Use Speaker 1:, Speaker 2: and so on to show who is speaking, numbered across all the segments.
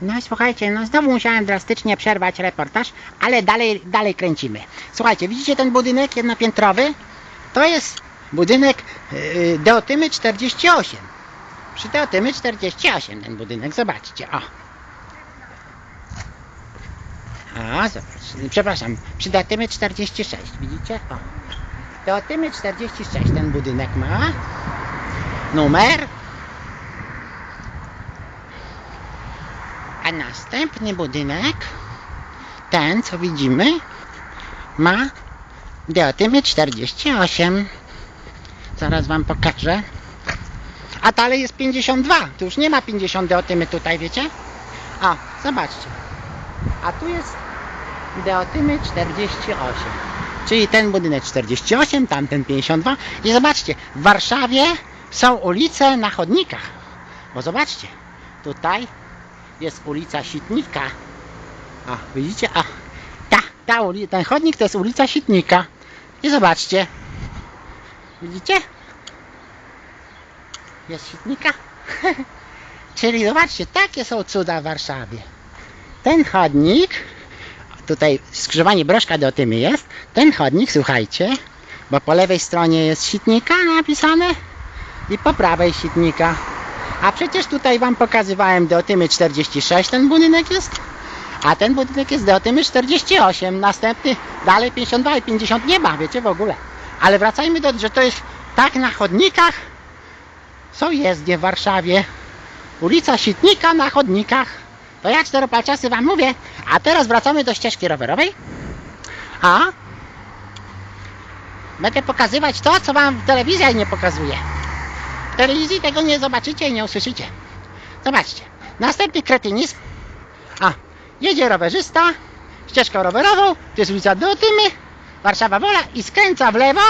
Speaker 1: No słuchajcie, no znowu musiałem drastycznie przerwać reportaż, ale dalej, dalej kręcimy. Słuchajcie, widzicie ten budynek jednopiętrowy? To jest budynek yy, Deotymy 48. Przy Deotymy 48 ten budynek, zobaczcie, o. A, zobacz, przepraszam, przy Deotymy 46, widzicie? O. Deotymy 46 ten budynek ma. Numer następny budynek, ten co widzimy, ma deotymy 48. Zaraz wam pokażę. A dalej jest 52. Tu już nie ma 50 deotymy tutaj, wiecie? A, zobaczcie. A tu jest deotymy 48. Czyli ten budynek 48, tamten 52. I zobaczcie, w Warszawie są ulice na chodnikach. Bo zobaczcie, tutaj jest ulica Sitnika. A, widzicie? A, ta, ta uli- ten chodnik to jest ulica Sitnika. I zobaczcie. Widzicie? Jest Sitnika. Czyli zobaczcie, takie są cuda w Warszawie. Ten chodnik, tutaj skrzyżowanie Broszka do Tymy jest, ten chodnik, słuchajcie, bo po lewej stronie jest Sitnika napisane i po prawej Sitnika. A przecież tutaj wam pokazywałem Deotymy 46, ten budynek jest. A ten budynek jest Deotymy 48. Następny dalej 52 i 50 nie ma, wiecie w ogóle. Ale wracajmy do, że to jest tak na chodnikach. Są jezdnie w Warszawie. Ulica Sitnika na chodnikach. To ja czteropalczasy wam mówię. A teraz wracamy do ścieżki rowerowej. A będę pokazywać to, co wam telewizja nie pokazuje. Telewizji tego nie zobaczycie i nie usłyszycie. Zobaczcie. Następny kretynizm. A, jedzie rowerzysta ścieżką rowerową, to jest ulica Dotymy, Warszawa Wola i skręca w lewo.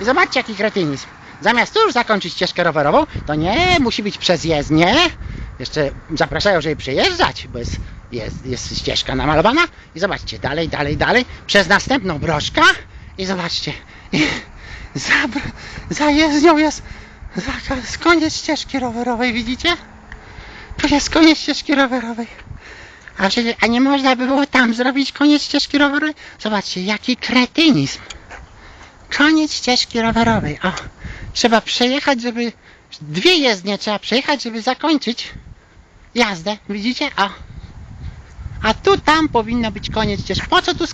Speaker 1: I zobaczcie jaki kretynizm. Zamiast tu już zakończyć ścieżkę rowerową, to nie, musi być przez jezdnię. Jeszcze zapraszają, żeby przejeżdżać, bo jest, jest, jest ścieżka namalowana. I zobaczcie, dalej, dalej, dalej, przez następną broszkę. I zobaczcie, i za, za jezdnią jest zakaz, koniec ścieżki rowerowej, widzicie? To jest koniec ścieżki rowerowej. A, przecież, a nie można by było tam zrobić koniec ścieżki rowerowej? Zobaczcie, jaki kretynizm. Koniec ścieżki rowerowej. O, trzeba przejechać, żeby... Dwie jezdnie trzeba przejechać, żeby zakończyć jazdę. Widzicie? O. A tu, tam powinno być koniec ścieżki. Po co tu